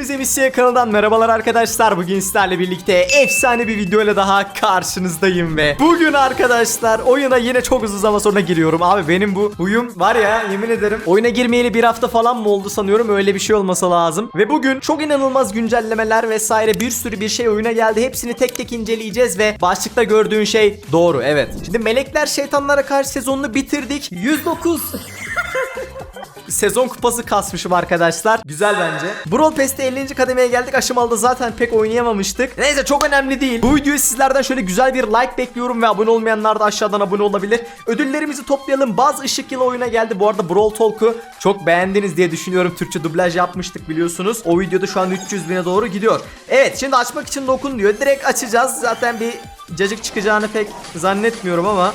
Hepinize Misya kanalından merhabalar arkadaşlar. Bugün sizlerle birlikte efsane bir videoyla daha karşınızdayım ve bugün arkadaşlar oyuna yine çok uzun zaman sonra giriyorum. Abi benim bu huyum var ya yemin ederim oyuna girmeyeli bir hafta falan mı oldu sanıyorum öyle bir şey olması lazım. Ve bugün çok inanılmaz güncellemeler vesaire bir sürü bir şey oyuna geldi. Hepsini tek tek inceleyeceğiz ve başlıkta gördüğün şey doğru evet. Şimdi melekler şeytanlara karşı sezonunu bitirdik. 109 Sezon kupası kasmışım arkadaşlar. Güzel bence. Brawl Pass'te 50. kademeye geldik. Aşamalıda zaten pek oynayamamıştık. Neyse çok önemli değil. Bu videoyu sizlerden şöyle güzel bir like bekliyorum ve abone olmayanlar da aşağıdan abone olabilir. Ödüllerimizi toplayalım. Bazı ışık yılı oyuna geldi. Bu arada Brawl Talk'u çok beğendiniz diye düşünüyorum. Türkçe dublaj yapmıştık biliyorsunuz. O videoda şu an 300 bine doğru gidiyor. Evet şimdi açmak için dokun diyor. Direkt açacağız. Zaten bir cacık çıkacağını pek zannetmiyorum ama.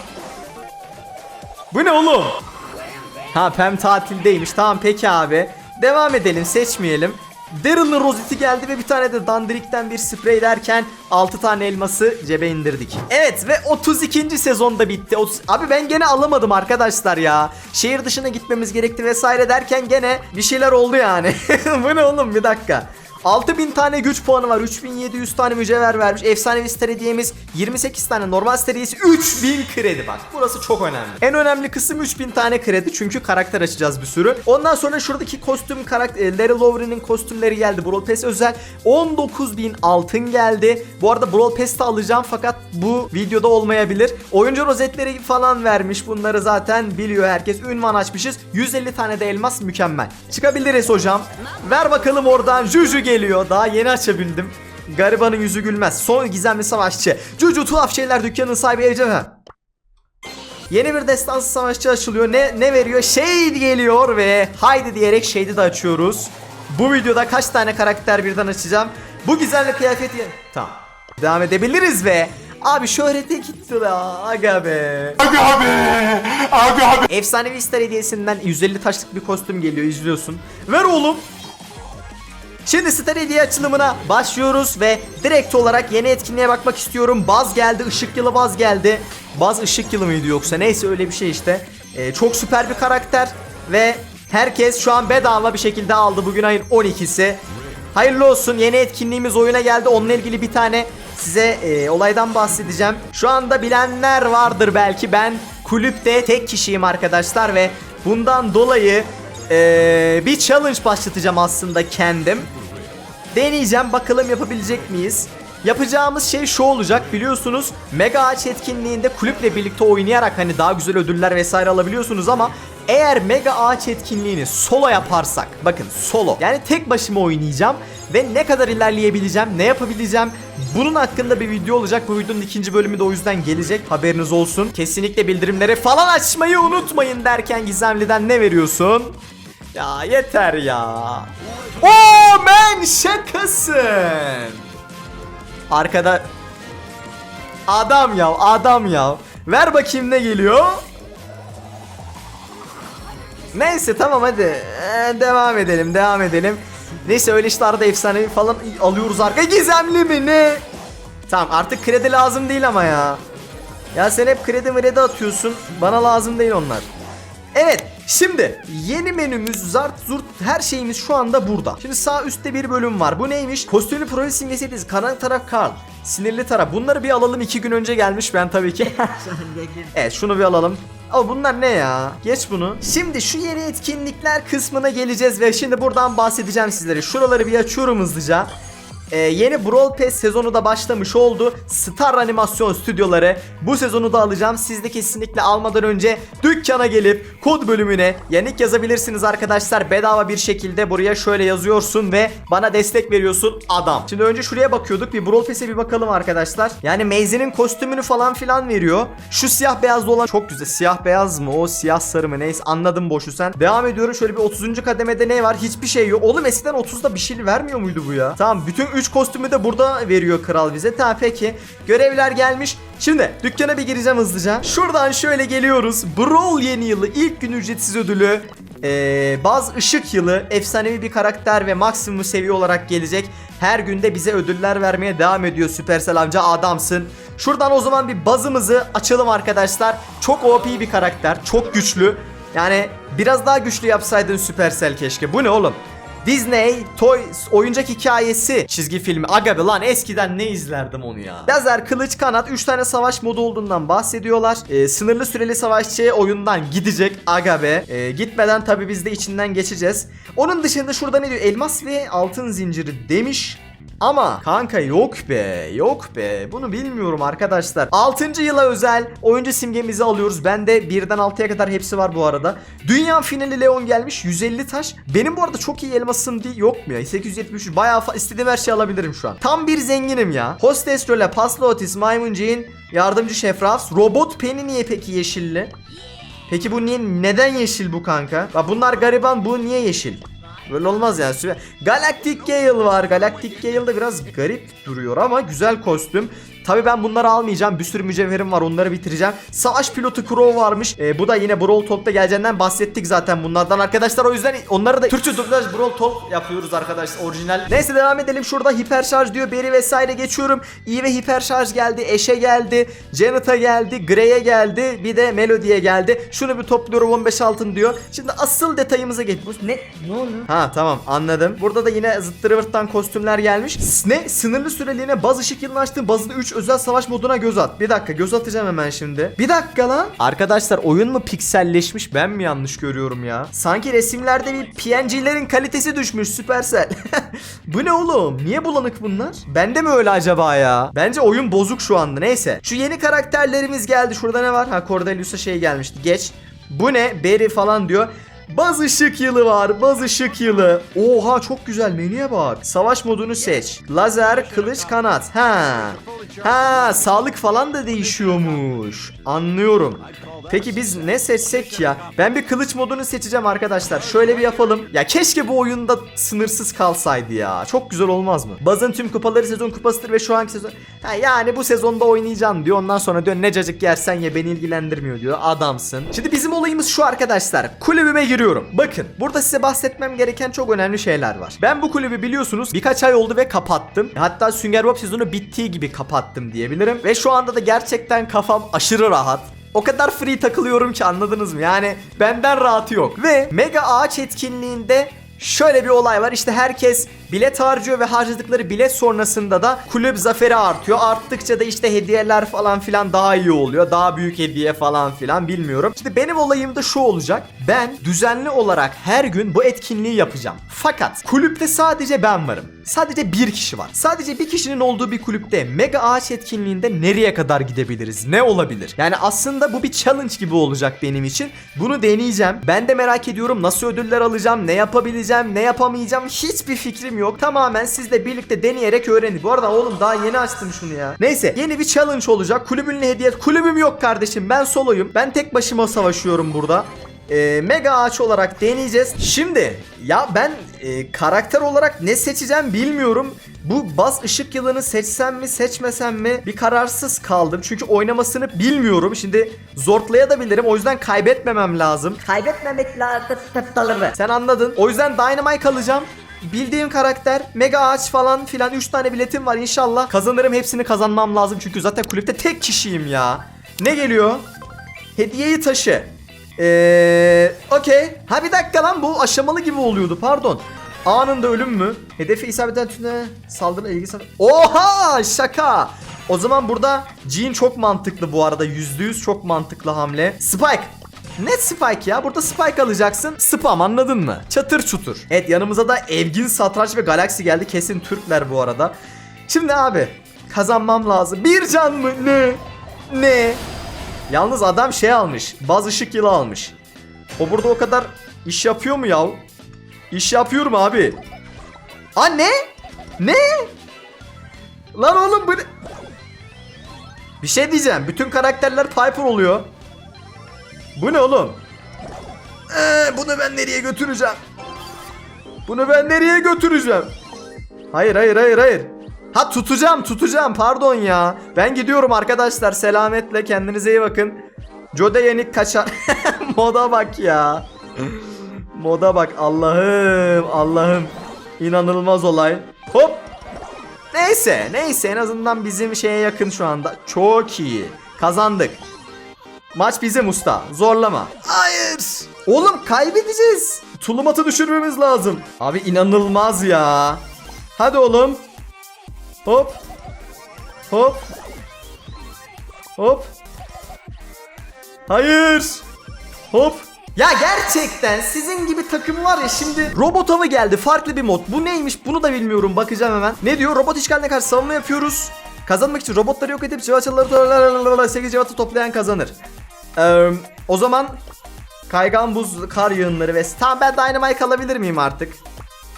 Bu ne oğlum? Ha Pem tatildeymiş. Tamam peki abi. Devam edelim seçmeyelim. Daryl'ın rozeti geldi ve bir tane de Dandrik'ten bir sprey derken 6 tane elması cebe indirdik. Evet ve 32. sezonda bitti. 30... Abi ben gene alamadım arkadaşlar ya. Şehir dışına gitmemiz gerekti vesaire derken gene bir şeyler oldu yani. Bu ne oğlum bir dakika. 6000 tane güç puanı var. 3700 tane mücevher vermiş. Efsanevi star hediyemiz 28 tane. Normal star hediyesi 3000 kredi bak. Burası çok önemli. En önemli kısım 3000 tane kredi. Çünkü karakter açacağız bir sürü. Ondan sonra şuradaki kostüm karakter Larry Lowry'nin kostümleri geldi. Brawl Pass özel. 19000 altın geldi. Bu arada Brawl Pass'te alacağım fakat bu videoda olmayabilir. Oyuncu rozetleri falan vermiş. Bunları zaten biliyor herkes. Ünvan açmışız. 150 tane de elmas mükemmel. Çıkabiliriz hocam. Ver bakalım oradan. Juju geliyor. Daha yeni açabildim. Garibanın yüzü gülmez. Son gizemli savaşçı. Cucu tuhaf şeyler dükkanının sahibi Ecevher. Yeni bir destansı savaşçı açılıyor. Ne ne veriyor? Shade geliyor ve haydi diyerek Shade'i de açıyoruz. Bu videoda kaç tane karakter birden açacağım? Bu gizemli kıyafet Tamam. Devam edebiliriz ve Abi şöhrete gitti la aga be. Aga be! Aga be! Efsanevi Star hediyesinden 150 taşlık bir kostüm geliyor izliyorsun. Ver oğlum. Şimdi Star hediye açılımına başlıyoruz ve direkt olarak yeni etkinliğe bakmak istiyorum. Baz geldi, ışık yılı baz geldi. Baz ışık yılı mıydı yoksa neyse öyle bir şey işte. Ee, çok süper bir karakter ve herkes şu an bedava bir şekilde aldı bugün ayın 12'si. Hayırlı olsun yeni etkinliğimiz oyuna geldi. Onunla ilgili bir tane size e, olaydan bahsedeceğim. Şu anda bilenler vardır belki. Ben kulüpte tek kişiyim arkadaşlar ve bundan dolayı e, bir challenge başlatacağım aslında kendim. Deneyeceğim bakalım yapabilecek miyiz? Yapacağımız şey şu olacak biliyorsunuz Mega Ağaç etkinliğinde kulüple birlikte oynayarak hani daha güzel ödüller vesaire alabiliyorsunuz ama eğer Mega Ağaç etkinliğini solo yaparsak bakın solo yani tek başıma oynayacağım ve ne kadar ilerleyebileceğim ne yapabileceğim bunun hakkında bir video olacak bu videonun ikinci bölümü de o yüzden gelecek haberiniz olsun kesinlikle bildirimleri falan açmayı unutmayın derken Gizemli'den ne veriyorsun? Ya yeter ya. Oo men şakasın. Arkada adam ya adam ya. Ver bakayım ne geliyor. Neyse tamam hadi Ee, devam edelim devam edelim. Neyse öyle işte arada efsanevi falan alıyoruz arka gizemli mi ne? Tamam artık kredi lazım değil ama ya. Ya sen hep kredi mredi atıyorsun. Bana lazım değil onlar. Evet şimdi yeni menümüz zart zurt her şeyimiz şu anda burada. Şimdi sağ üstte bir bölüm var. Bu neymiş? Kostümlü proje simgesi hediz. Karanlık taraf Karl. Sinirli taraf. Bunları bir alalım. iki gün önce gelmiş ben tabii ki. evet şunu bir alalım. Ama bunlar ne ya? Geç bunu. Şimdi şu yeni etkinlikler kısmına geleceğiz ve şimdi buradan bahsedeceğim sizlere. Şuraları bir açıyorum hızlıca. Ee, yeni Brawl Pass sezonu da başlamış oldu. Star Animasyon Stüdyoları. Bu sezonu da alacağım. Siz de kesinlikle almadan önce dükkana gelip kod bölümüne yanik yazabilirsiniz arkadaşlar. Bedava bir şekilde buraya şöyle yazıyorsun ve bana destek veriyorsun adam. Şimdi önce şuraya bakıyorduk. Bir Brawl Pass'e bir bakalım arkadaşlar. Yani Maze'nin kostümünü falan filan veriyor. Şu siyah beyazlı olan çok güzel. Siyah beyaz mı o siyah sarı mı neyse anladım boşu sen. Devam ediyorum şöyle bir 30. kademede ne var? Hiçbir şey yok. Oğlum eskiden 30'da bir şey vermiyor muydu bu ya? Tamam bütün 3 kostümü de burada veriyor kral bize. Tamam peki. Görevler gelmiş. Şimdi dükkana bir gireceğim hızlıca. Şuradan şöyle geliyoruz. Brawl yeni yılı ilk gün ücretsiz ödülü. Ee, baz ışık yılı efsanevi bir karakter ve maksimum seviye olarak gelecek. Her günde bize ödüller vermeye devam ediyor Supercell amca adamsın. Şuradan o zaman bir bazımızı açalım arkadaşlar. Çok OP bir karakter. Çok güçlü. Yani biraz daha güçlü yapsaydın Supercell keşke. Bu ne oğlum? Disney Toy oyuncak hikayesi çizgi filmi. Aga be lan eskiden ne izlerdim onu ya. Lazer, kılıç, kanat 3 tane savaş modu olduğundan bahsediyorlar. Ee, sınırlı süreli savaşçı oyundan gidecek. Aga be. Ee, gitmeden tabii biz de içinden geçeceğiz. Onun dışında şurada ne diyor? Elmas ve altın zinciri demiş. Ama kanka yok be yok be bunu bilmiyorum arkadaşlar 6. yıla özel oyuncu simgemizi alıyoruz bende 1'den 6'ya kadar hepsi var bu arada Dünya finali Leon gelmiş 150 taş Benim bu arada çok iyi elmasım değil yok mu ya 873 bayağı istediğim her şeyi alabilirim şu an Tam bir zenginim ya Hostes Role, Paslı Otis, Maymun Jean, Yardımcı Şefrafs Robot Penny niye peki yeşilli? Peki bu niye neden yeşil bu kanka? Bak bunlar gariban bu niye yeşil? Böyle olmaz yani. Galactic Gale var. Galactic Gale de biraz garip duruyor ama güzel kostüm. Tabi ben bunları almayacağım. Bir sürü mücevherim var. Onları bitireceğim. Savaş pilotu Crow varmış. Ee, bu da yine Brawl Talk'ta geleceğinden bahsettik zaten bunlardan arkadaşlar. O yüzden onları da Türkçe dublaj Brawl Talk yapıyoruz arkadaşlar. Orijinal. Neyse devam edelim. Şurada hiper şarj diyor. Beri vesaire geçiyorum. İyi ve hiper şarj geldi. Eşe geldi. Janet'a geldi. Grey'e geldi. Bir de Melody'ye geldi. Şunu bir topluyorum 15 altın diyor. Şimdi asıl detayımıza geç. Bu ne? Ne oluyor? Ha tamam anladım. Burada da yine zıttırı vırttan kostümler gelmiş. Ne? Sınırlı süreliğine baz ışık yılını. Bazında 3 özel savaş moduna göz at. Bir dakika göz atacağım hemen şimdi. Bir dakika lan. Arkadaşlar oyun mu pikselleşmiş ben mi yanlış görüyorum ya? Sanki resimlerde bir PNG'lerin kalitesi düşmüş Supercell. Bu ne oğlum? Niye bulanık bunlar? Bende mi öyle acaba ya? Bence oyun bozuk şu anda. Neyse. Şu yeni karakterlerimiz geldi. Şurada ne var? Ha Cordelius'a şey gelmişti. Geç. Bu ne? Berry falan diyor. Baz ışık yılı var. Baz ışık yılı. Oha çok güzel menüye bak. Savaş modunu seç. Lazer, kılıç, kanat. Ha. Ha, sağlık falan da değişiyormuş. Anlıyorum. Peki biz ne seçsek ya? Ben bir kılıç modunu seçeceğim arkadaşlar. Şöyle bir yapalım. Ya keşke bu oyunda sınırsız kalsaydı ya. Çok güzel olmaz mı? Bazın tüm kupaları sezon kupasıdır ve şu anki sezon... Ha yani bu sezonda oynayacaksın diyor. Ondan sonra diyor ne cacık yersen ye beni ilgilendirmiyor diyor. Adamsın. Şimdi bizim olayımız şu arkadaşlar. Kulübüme giriyorum. Bakın burada size bahsetmem gereken çok önemli şeyler var. Ben bu kulübü biliyorsunuz birkaç ay oldu ve kapattım. Hatta Sünger Bob sezonu bittiği gibi kapattım diyebilirim. Ve şu anda da gerçekten kafam aşırı rahat. O kadar free takılıyorum ki anladınız mı? Yani benden rahatı yok. Ve Mega Ağaç etkinliğinde Şöyle bir olay var işte herkes bilet harcıyor ve harcadıkları bilet sonrasında da kulüp zaferi artıyor. Arttıkça da işte hediyeler falan filan daha iyi oluyor. Daha büyük hediye falan filan bilmiyorum. İşte benim olayım da şu olacak. Ben düzenli olarak her gün bu etkinliği yapacağım. Fakat kulüpte sadece ben varım. Sadece bir kişi var. Sadece bir kişinin olduğu bir kulüpte mega ağaç etkinliğinde nereye kadar gidebiliriz? Ne olabilir? Yani aslında bu bir challenge gibi olacak benim için. Bunu deneyeceğim. Ben de merak ediyorum nasıl ödüller alacağım, ne yapabileceğim, ne yapamayacağım hiçbir fikrim yok. Tamamen sizle birlikte deneyerek öğrenin. Bu arada oğlum daha yeni açtım şunu ya. Neyse yeni bir challenge olacak. Kulübünle hediye. Kulübüm yok kardeşim. Ben soloyum. Ben tek başıma savaşıyorum burada e, mega ağaç olarak deneyeceğiz. Şimdi ya ben e, karakter olarak ne seçeceğim bilmiyorum. Bu baz ışık yılını seçsem mi seçmesem mi bir kararsız kaldım. Çünkü oynamasını bilmiyorum. Şimdi zortlayabilirim. O yüzden kaybetmemem lazım. Kaybetmemek lazım. Sen anladın. O yüzden Dynamite alacağım. Bildiğim karakter mega ağaç falan filan 3 tane biletim var inşallah. Kazanırım hepsini kazanmam lazım çünkü zaten kulüpte tek kişiyim ya. Ne geliyor? Hediyeyi taşı. Eee okey. Ha bir dakika lan bu aşamalı gibi oluyordu pardon. Anında ölüm mü? Hedefe isabet eden tüne saldırı ilgisi... Oha şaka. O zaman burada Jean çok mantıklı bu arada. %100 çok mantıklı hamle. Spike. Net Spike ya. Burada Spike alacaksın. Spam anladın mı? Çatır çutur. Evet yanımıza da Evgin Satranç ve Galaxy geldi. Kesin Türkler bu arada. Şimdi abi kazanmam lazım. Bir can mı? Ne? Ne? Yalnız adam şey almış. Baz ışık yılı almış. O burada o kadar iş yapıyor mu yav? İş yapıyorum abi. Aa ne? Lan oğlum bu? Bir şey diyeceğim. Bütün karakterler Piper oluyor. Bu ne oğlum? Ee, bunu ben nereye götüreceğim? Bunu ben nereye götüreceğim? Hayır hayır hayır hayır. Ha tutacağım tutacağım pardon ya. Ben gidiyorum arkadaşlar selametle kendinize iyi bakın. Jode yenik kaçar. Moda bak ya. Moda bak Allah'ım Allah'ım. İnanılmaz olay. Hop. Neyse neyse en azından bizim şeye yakın şu anda. Çok iyi. Kazandık. Maç bizim usta. Zorlama. Hayır. Oğlum kaybedeceğiz. Tulumatı düşürmemiz lazım. Abi inanılmaz ya. Hadi oğlum. Hop. Hop. Hop. Hayır. Hop. Ya gerçekten sizin gibi takım var ya şimdi robot avı geldi farklı bir mod. Bu neymiş bunu da bilmiyorum bakacağım hemen. Ne diyor robot işgaline karşı savunma yapıyoruz. Kazanmak için robotları yok edip cıvataları 8 cıvata toplayan kazanır. Ee, o zaman kaygan buz kar yığınları ve tamam ben Dynamite alabilir miyim artık?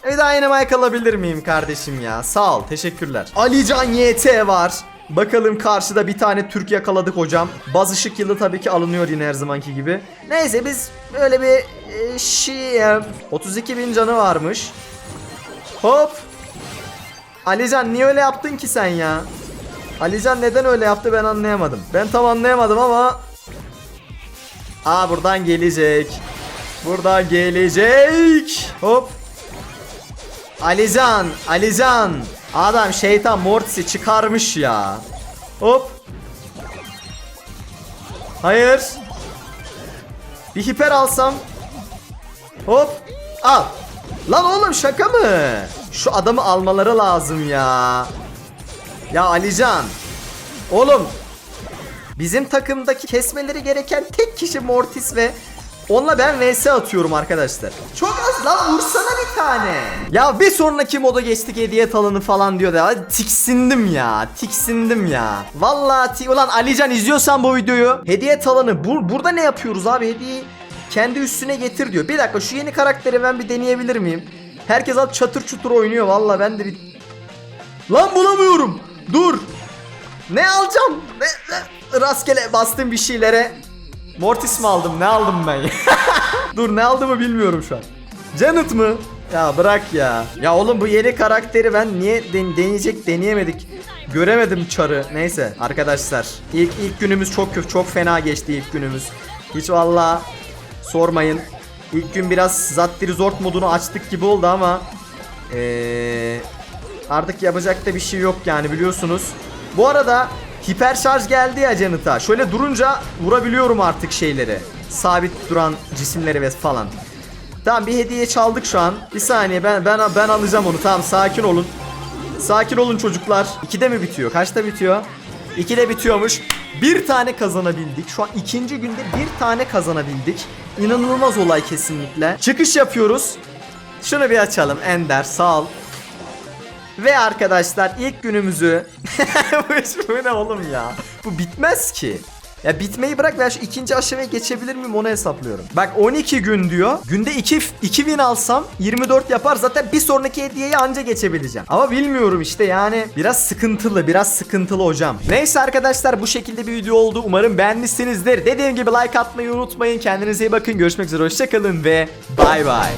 Bir Dynamite alabilir miyim kardeşim ya? Sağ ol teşekkürler. Alican YT var. Bakalım karşıda bir tane Türk yakaladık hocam. Baz ışık yılı tabii ki alınıyor yine her zamanki gibi. Neyse biz öyle bir e, şey... e, 32 bin canı varmış. Hop. Alican niye öyle yaptın ki sen ya? Alican neden öyle yaptı ben anlayamadım. Ben tam anlayamadım ama... Aa buradan gelecek. Buradan gelecek. Hop. Alican, Alican. Adam şeytan Mortis'i çıkarmış ya. Hop. Hayır. Bir hiper alsam. Hop. Al. Lan oğlum şaka mı? Şu adamı almaları lazım ya. Ya Alican. Oğlum. Bizim takımdaki kesmeleri gereken tek kişi Mortis ve onunla ben vs atıyorum arkadaşlar. Çok az lan vursana bir tane. Ya bir sonraki moda geçtik hediye alanı falan diyor da tiksindim ya. Tiksindim ya. Vallahi ti ulan Alican izliyorsan bu videoyu hediye alanı bu burada ne yapıyoruz abi hediyeyi kendi üstüne getir diyor. Bir dakika şu yeni karakteri ben bir deneyebilir miyim? Herkes al çatır çutur oynuyor vallahi ben de bir Lan bulamıyorum. Dur. Ne alacağım? Ne- Rastgele bastım bir şeylere. Mortis mi aldım? Ne aldım ben? Dur ne aldığımı bilmiyorum şu an. Janet mı? Ya bırak ya. Ya oğlum bu yeni karakteri ben niye den- deneyecek deneyemedik. Göremedim çarı. Neyse arkadaşlar. İlk ilk günümüz çok kötü, çok fena geçti ilk günümüz. Hiç valla sormayın. İlk gün biraz Zattiri Zort modunu açtık gibi oldu ama eee Artık yapacak da bir şey yok yani biliyorsunuz. Bu arada hiper şarj geldi ya Janet'a. Şöyle durunca vurabiliyorum artık şeyleri. Sabit duran cisimleri ve falan. Tamam bir hediye çaldık şu an. Bir saniye ben ben ben alacağım onu. Tamam sakin olun. Sakin olun çocuklar. 2'de mi bitiyor? Kaçta bitiyor? 2'de bitiyormuş. Bir tane kazanabildik. Şu an ikinci günde bir tane kazanabildik. İnanılmaz olay kesinlikle. Çıkış yapıyoruz. Şunu bir açalım. Ender sağ ol. Ve arkadaşlar ilk günümüzü bu, bu ne oğlum ya? Bu bitmez ki. Ya bitmeyi bırak ben şu ikinci aşamaya geçebilir miyim onu hesaplıyorum. Bak 12 gün diyor. Günde 2 2 win alsam 24 yapar zaten bir sonraki hediyeyi anca geçebileceğim. Ama bilmiyorum işte yani biraz sıkıntılı biraz sıkıntılı hocam. Neyse arkadaşlar bu şekilde bir video oldu. Umarım beğenmişsinizdir. Dediğim gibi like atmayı unutmayın. Kendinize iyi bakın. Görüşmek üzere. Hoşçakalın ve bay bay.